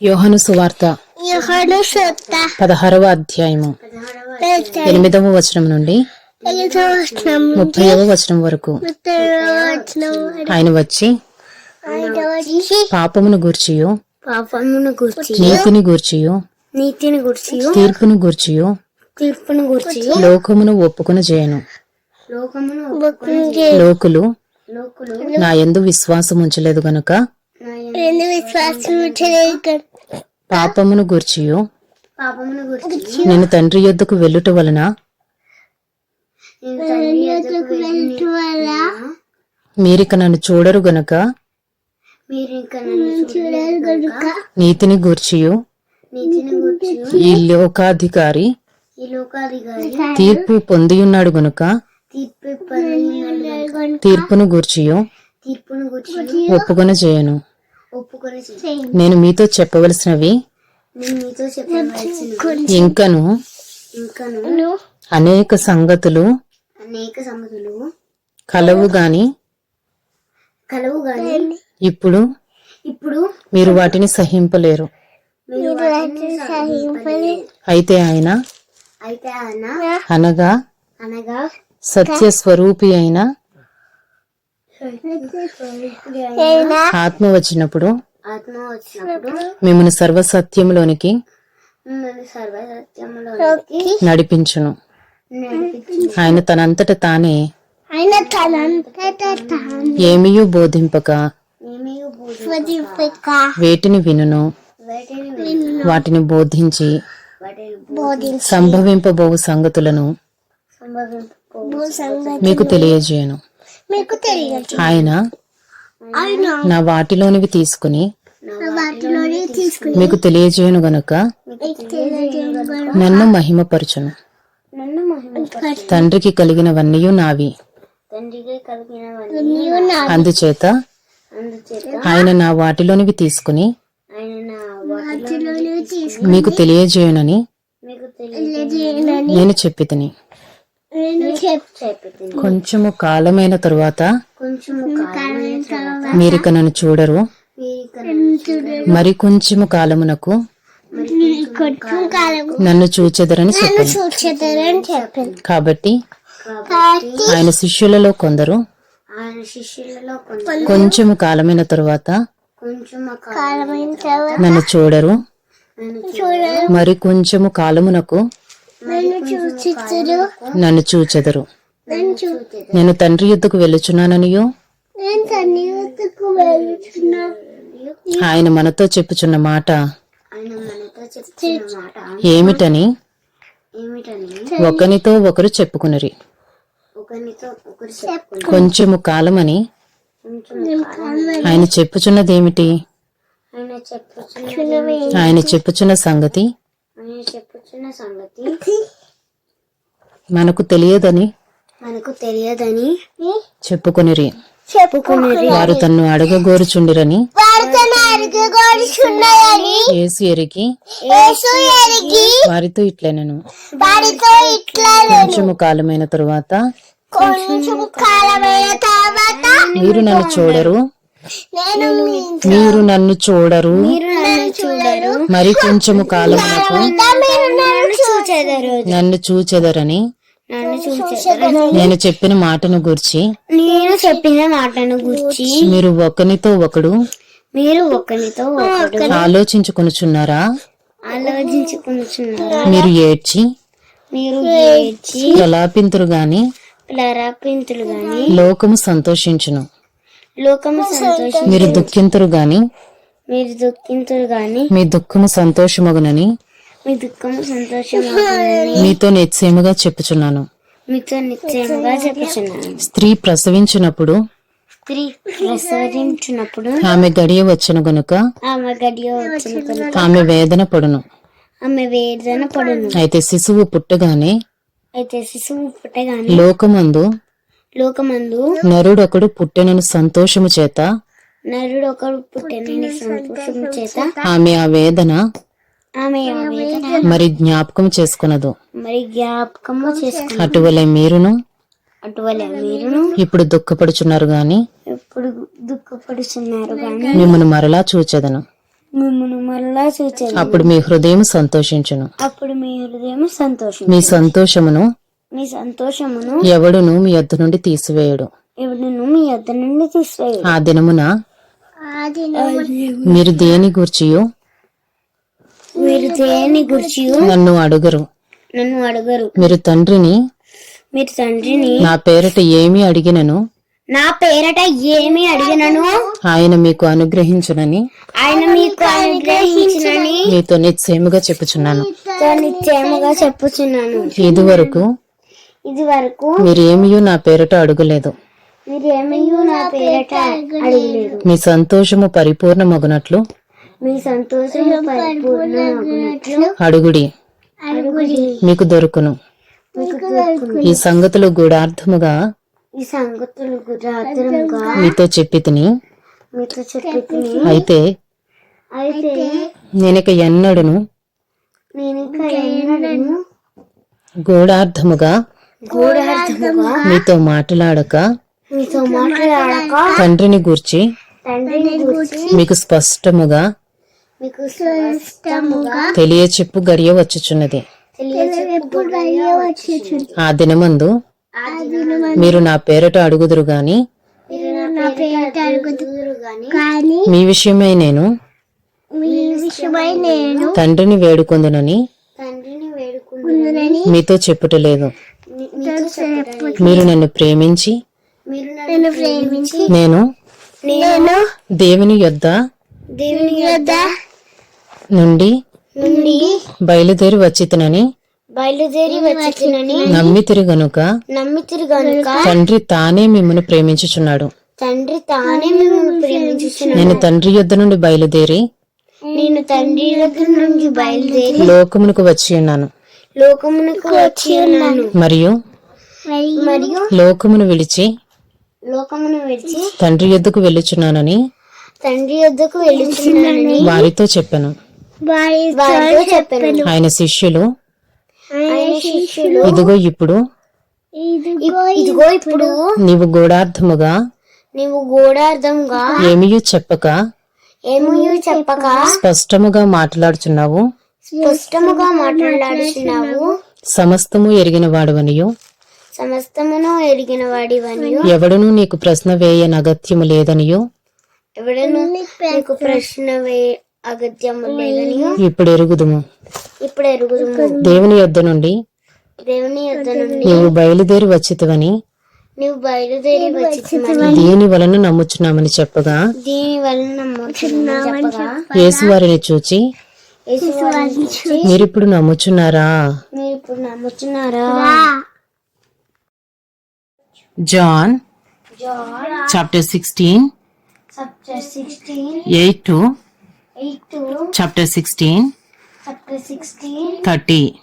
యోహను సువార్త పదహారవ అధ్యాయము. ఎనిమిదవ వచనం నుండి ముప్పైవ వచనం వరకు ఆయన వచ్చి పాపమును గూర్చియు పాపమును గుర్చి నీతిని గూర్చియు నీతిని గుర్చి తీర్పును గూర్చియు తీర్పును గుర్చి లోకమును ఒప్పుకుని చేయను. లోకమును లోకులు నా యందు విశ్వాసం ఉంచలేదు గనుక రెండు పాపమును గూర్చియు. పాపమును గుర్చి నేను తండ్రి యొద్దకు వెళ్ళుట వలన? మీరిక నన్ను చూడరు గనుక? మీరు ఇంకా నన్ను చూడలేదు కనుక నీతిని గూర్చియు. ఈ లోకాధికారి ఈ లోకాధికారి తీర్పు పొందియున్నాడు గనుక? తీర్పును గూర్చియు. తీర్పును గుర్చి ఒప్పుకొని చేయను ఒప్పుకొని నేను మీతో చెప్పవలసినవి నేను మీతో చెప్పవలసిన ఇంకను ఇంకను అనేక సంగతులు అనేక కలవు గాని కలవు గాని ఇప్పుడు ఇప్పుడు మీరు వాటిని సహింపలేరు. మీరు వాటిని సహింపలేరు. అయితే ఆయన అయితే ఆయన అనగా అనగా సత్య స్వరూపి అయిన ఆత్మ వచ్చినప్పుడు ఆత్మ వచ్చినప్పుడు మిమ్మల్ని సర్వసత్యంలోనికి నడిపించును. నడిపించి ఆయన తనంతట తానే ఆయన తనంతట తాను ఏమీయూ బోధింపక ఏమీ బోధింపక వేటిని వినును. వాటిని విను వాటిని బోధించి సంభవింపబోవు సంగతులను మీకు తెలియజేయను. మీకు తెలియదు. ఆయన ఆయన నా వాటిలోనివి తీసుకుని మీకు తెలియజేయను గనుక. నన్ను మహిమపరచును. తండ్రికి కలిగినవన్నీ నావి. అందుచేత ఆయన నా వాటిలోనివి తీసుకుని మీకు తెలియజేయనని నేను చెప్పి తిని కొంచెము కాలమైన తరువాత కొంచెం కాలమైన తర్వాత మీరిక నన్ను చూడరు. మీరు కొంచెము కాలమునకు నన్ను చూచెదరని చెప్పాను కాబట్టి ఆయన శిష్యులలో కొందరు. ఆయన శిష్యులలో కొంచెం కొంచెము కాలమైన తరువాత నన్ను చూడరు. మరి కొంచెము కాలమునకు నన్ను చూచెదరు. నేను తండ్రి యుద్ధకు వెళ్ళుచున్నాననియో? ఆయన మనతో చెప్పుచున్న మాట ఆయన మనతో చెప్తున్న మాట ఏమిటని? ఏమిటని? ఒకనితో ఒకరు చెప్పుకునరి. ఒకరితో ఒకరు చెప్పుకుని కొంచెము కాలమని? ఆయన చెప్పుచున్నదేమిటి? ఆయన చెప్పుచున్న సంగతి? చెప్పుచున్న సంగతి మనకు తెలియదని మనకు తెలియదని చెప్పుకొనిరి. చెప్పుకునేది వారు తన్ను అడగగోరుచుండిరని యేసు ఎరిగి వారితో ఇట్లనెను. వారితో ఇట్లా కొంచెము కాలమైన తరువాత కొంచెం కాలమైన తర్వాత మీరు నన్ను చూడరు. నేను మీరు నన్ను చూడరు. మీరు నన్ను చూడరు. మరి కొంచెము కాలమునకు నన్ను చూచెదరు నన్ను చూచెదరని నేను చెప్పిన మాటను గుర్చి నేను చెప్పిన మాటను గురించి మీరు ఒకనితో ఒకడు మీరు ఒకరితో ఒకరు ఆలోచించుకొనుచున్నారా? ఆలోచించుకుంటున్నారా మీరు ఏడ్చి మీరు ఏడ్చి ప్రలాపింతురు గాని ప్రలాపింతులు గాని లోకము సంతోషించును. లోకము సంతోషం మీరు దుఃఖింతురు గాని మీరు దుఃఖింతులు గాని మీ దుఃఖము సంతోషమగునని మీ దుఃఖము సంతోషం మీతో నిశ్చయముగా చెప్పుచున్నాను. మీతో నిశ్చయముగా చెప్పుచున్నాను. స్త్రీ ప్రసవించినప్పుడు స్త్రీ ప్రసవించినప్పుడు ఆమె గడియ వచ్చను గనుక ఆమె గడియ వచ్చిన కనుక ఆమె వేదన పడును. ఆమె వేదన పడును. అయితే శిశువు పుట్టగానే అయితే శిశువు పుట్టగానే లోకమందు లోకమందు నరుడొకడు పుట్టెనను సంతోషము చేత నరుడు ఒకడు పుట్టిన సంతోషం చేత ఆమె ఆ వేదన ఆమె ఆ వేదన మరి జ్ఞాపకం చేసుకునదు. మరి జ్ఞాపకము చేసుకుని అటువలే మీరును అటువలే మీరును. ఇప్పుడు దుఃఖపడుచున్నారు గాని ఎప్పుడు దుఃఖపడుతున్నారు కానీ మిమ్మల్ని మరలా చూచెదను. మిమ్మల్ని మరలా చూచాను అప్పుడు మీ హృదయం సంతోషించును. అప్పుడు మీ హృదయం సంతోషం మీ సంతోషమును మీ సంతోషమును ఎవడును మీ యొద్ద నుండి తీసివేయడు. ఎవడును మీ యొద్ద నుండి తీసివేయడు. ఆ దినమున మీరు దేని గూర్చియో? మీరు దేని గురించి నన్ను అడుగరు. నన్ను అడగరు. మీరు తండ్రిని మీరు తండ్రిని నా పేరట ఏమి అడిగినను? నా పేరట ఏమి అడిగినను? ఆయన మీకు అనుగ్రహించునని ఆయన మీకు అనుగ్రహించినని మీతో నిశ్చయముగా చెప్పుచున్నాను. నిశ్చయముగా చెప్పుచున్నాను. ఇదివరకు ఇది వరకు నా పేరట అడుగలేదు. నా పేరట అడగలేదు. మీ సంతోషము పరిపూర్ణమగునట్లు మీ సంతోషం పరిపూర్ణమగునట్లు అడుగుడి. అడుగుడి. మీకు దొరుకును. ఈ సంగతులు గూఢార్థముగా ఈ సంగతులు మీతో చెప్పి తిని మీతో చెప్పి అయితే అయితే నేనిక ఎన్నడును నేను ఇంకా ఎన్నడూ గూఢార్థముగా గూఢార్థముగా మీతో మాట్లాడక తండ్రిని గూర్చి మీకు స్పష్టముగా తెలియచెప్పు గడియ వచ్చుచున్నది. ఆ దినమందు మీరు నా పేరట అడుగుదురు గాని మీ విషయమై నేను తండ్రిని వేడుకొందునని మీతో చెప్పుటలేదు. మీరు నన్ను ప్రేమించి మీరు నన్ను ప్రేమించి నేను నేను దేవుని యొద్ద దేవుని యొద్ద నుండి నుండి బయలుదేరి వచ్చితనని బయలుదేరి వచ్చినని నమ్మితిరి గనుక నమ్మితిరు గనుక తండ్రి తానే మిమ్మల్ని ప్రేమించుచున్నాడు. తండ్రి తానే మిమ్మల్ని ప్రేమించుచున్నాడు. నేను తండ్రి యొద్ద నుండి బయలుదేరి నేను తండ్రి దగ్గర నుండి బయలుదేరి లోకమునకు వచ్చి ఉన్నాను. లోకమునకు వచ్చి ఉన్నాను. మరియు మరియు లోకమును విడిచి లోకమును విడిచి తండ్రి యొద్దకు వెళ్ళుచున్నానని తండ్రి యొద్దకు వెళ్ళుచున్నానని వారితో చెప్పాను. వారితో చెప్పాను. ఆయన శిష్యులు ఆయన శిష్యులు ఇదిగో ఇప్పుడు ఇదిగో ఇప్పుడు నీవు గూఢార్థముగా నీవు గూఢార్థంగా ఏమీ చెప్పక ఏమీ చెప్పక స్పష్టముగా మాట్లాడుచున్నావు. స్పష్టముగా మాట్లాడుచున్నావు సమస్తము ఎరిగిన వాడవనియు. సమస్తమును ఎరిగిన వాడివనియు. ఎవడునూ నీకు ప్రశ్న వేయని అగత్యము లేదనియు. ఎవడను నీకు ప్రశ్న వే అగత్యము లేదనియు. ఇప్పుడు ఎరుగుదుము. ఇప్పుడు ఎరుగుదుము. దేవుని యొద్ద నుండి దేవుని యొద్ద నుండి నీవు బయలుదేరి వచ్చితివని. నీవు బయలుదేరి వచ్చి దీని వలన నమ్ముచున్నామని చెప్పగా దీని వలన నమ్ముచున్నామని చెప్పగా యేసు వారిని చూచి నమ్ముచున్నారా మీరు ఇప్పుడు నమ్ముచున్నారా? John John. Chapter sixteen. Chapter sixteen. Eight two. Chapter sixteen. Thirty.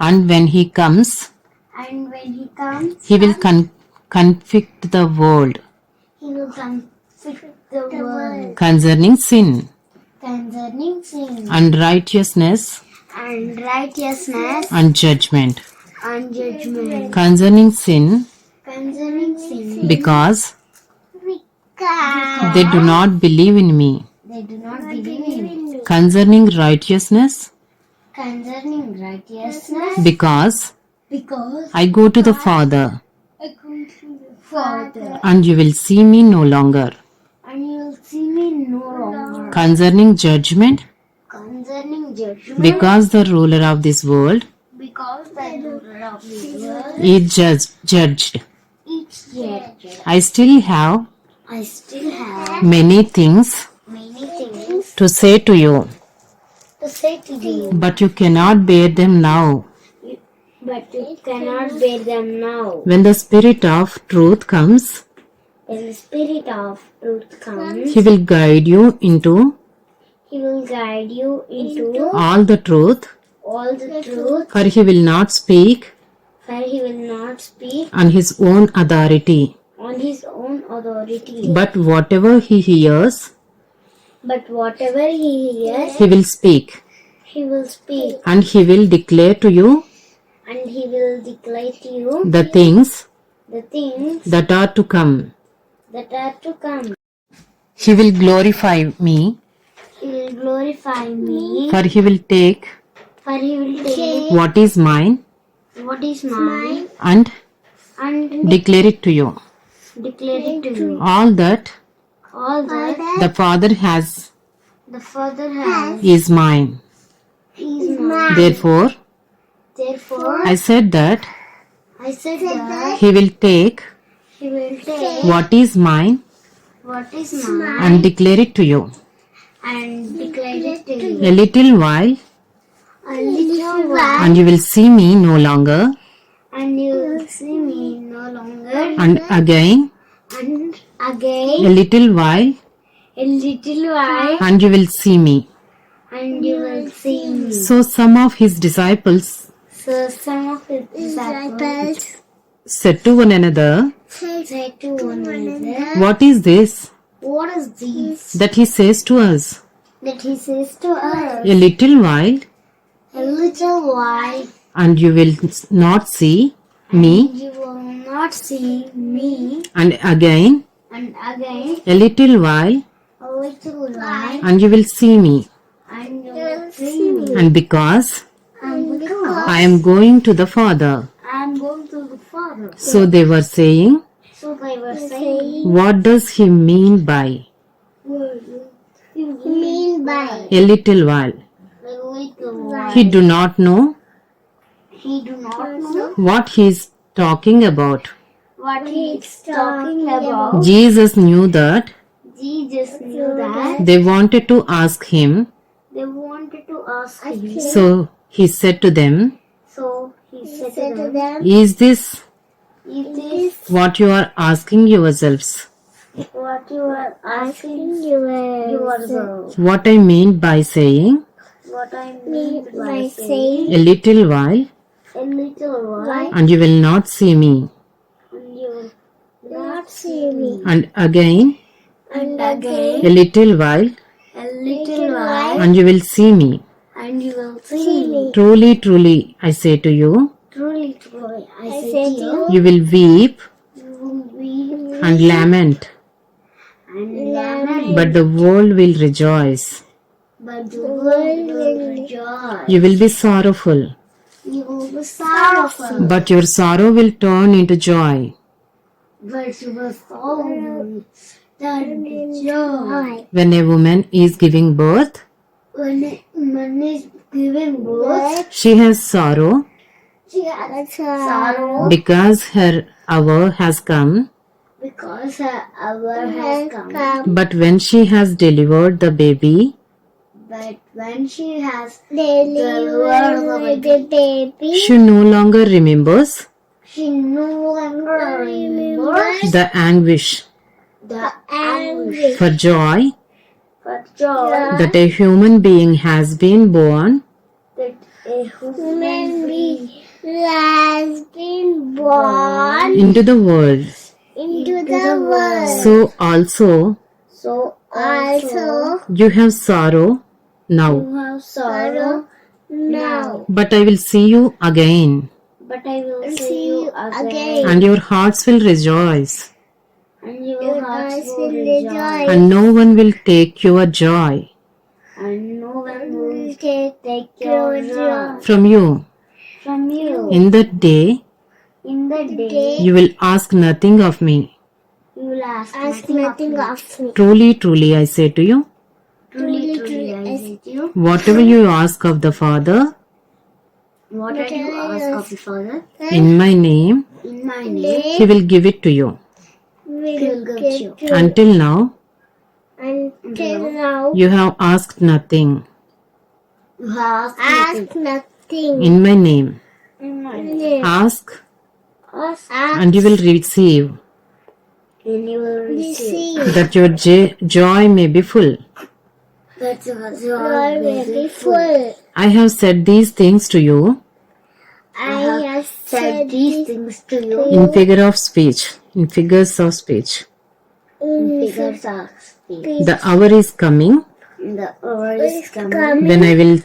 And when he comes and when he comes he will con- concerning sin and righteousness. And righteousness. And judgment. And judgment. Concerning sin. Concerning sin. Because. Because. They do not believe in me. They do not believe in it concerning righteousness. Concerning righteousness. Because. Because. I go to the Father. Father. And you will see me no longer concerning judgment concerning judgment because the ruler of this world because the ruler of the world is judged. is judged. I still have I still have many things many things to say to you, to say to you, but you cannot bear them now. but you cannot bear them now. When the Spirit of truth comes, When the Spirit of truth comes, He will guide you into He will guide you into all the truth, all the truth, for He will not speak for He will not speak on His own authority, on His own authority, but whatever He hears, but whatever He hears, He will speak, He will speak, and He will declare to you and He will declare to you the things the things that are to come. That are to come. He will glorify me He will glorify me, for he will take for he will take what is mine what is mine and and declare it to you. declare it to you. All that All that the Father has the Father has is mine. is mine. Therefore, Therefore, I said that I said that he will take he will take what is mine what is mine and declare it to you. and declare it to you. A little while, A little while, and you will see me no longer, and you will see me no longer. and again, And again. a again, little while, a little while, and you will see me. and you will see me. So some of his disciples So some of his disciples said to one another, said to one another, What is this? What is this? That he says to us? that he says to us? A little while, A little while, and you will not see me, you will not see me, and again, and again, a little while, a little while, and you will see me. and you will see me. And because And because I am going to the Father. I am going to the Father. So they were saying, So they were saying, What does he mean by mean by a little while? a little while? He do not know He do not know what he is talking about. what he is talking about. Jesus knew that Jesus knew that they wanted to ask him, they wanted to ask him. so he said to them, So he said to them, Is this Is this what you are asking yourselves? what you are asking yourself? What I mean by saying What I mean by saying a little while, a little while and you will not see me, and you will not see me. and again And again a little while, a little while and you will see me. and you will see me. Truly, truly, I say to you, Truly, truly, I, say to you, you. Will weep you will weep and lament, and lament, but the world will rejoice. but the world will rejoice. You will be sorrowful, You will be sorrowful, but your sorrow will turn into joy. but you will turn to joy. When a woman is giving birth, When a woman is giving birth, she has sorrow she has sorrow because her hour has come. because her hour has come. But when she has delivered the baby, But when she has delivered the baby, she no longer remembers she no longer remembers the anguish. the anguish. for joy. For joy. That a human being has been born. That a human being has been born into the world. into the world. So also So also you have sorrow now, you have sorrow now, but I will see you again, but I will see you again, and your hearts will rejoice, and your hearts will rejoice, and no one will take your joy. And no one will take your joy. From you. From you. In that day, In the day, you will ask nothing of me. you will ask, nothing of me. Truly, truly, I say to you, Truly, truly, I say to you, whatever you ask of the Father whatever you ask of the Father in my name, in my name, He will give it to you. Will give you. Until now, Until now, you have asked nothing you have asked nothing in my name. in my name. Ask Ask and you will receive, and you will receive. that your j- joy may be full. That your joy may be full. I have said these things to you I have said these things to you in figure of speech, in figures of speech. in figures of speech. The hour is coming The hour is coming. when I will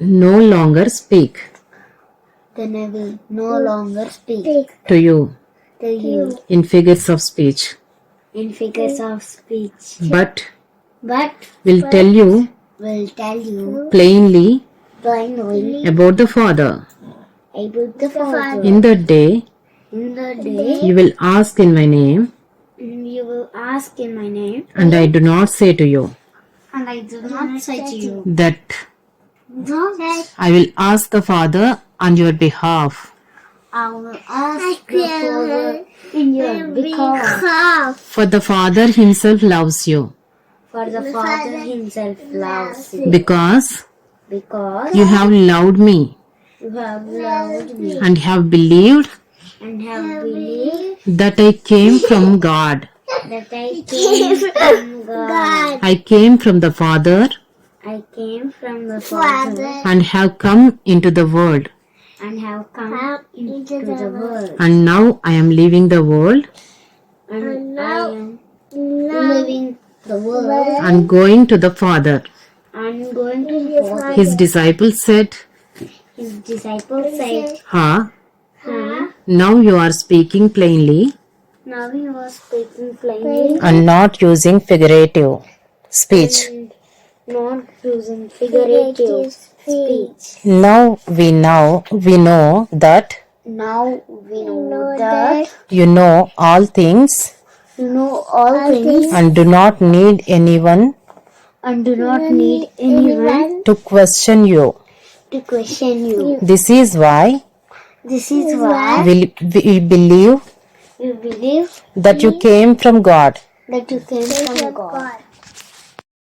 no longer speak. Then I will no longer speak. To you. To you. In figures of speech, in figures of speech, but but will tell you will tell you plainly plainly about the Father. about the Father. In that day, In the day, you will ask in my name, you will ask in my name, and I do not say to you and I do not say to you that that I will ask the Father on your behalf. I will ask the Father in your behalf. For the Father himself loves you, For the Father Himself loves you because because you have loved me you have loved me and have believed and have believed that I came from God. that I came from God. I came from the Father I came from the Father and have come into the world. and have come into the world. And now I am leaving the world And I am living the world and going to the Father. and going to the Father. His disciples said, His disciples said, Ha, huh? now you are speaking plainly Now he was speaking plainly and not using figurative speech. And not using figurative speech. Now we know we know that Now we know that you know all things you know all things and do not need anyone and do not need anyone to question you. to question you. This is why This is why we, we believe we believe that you came from God. that you came from God.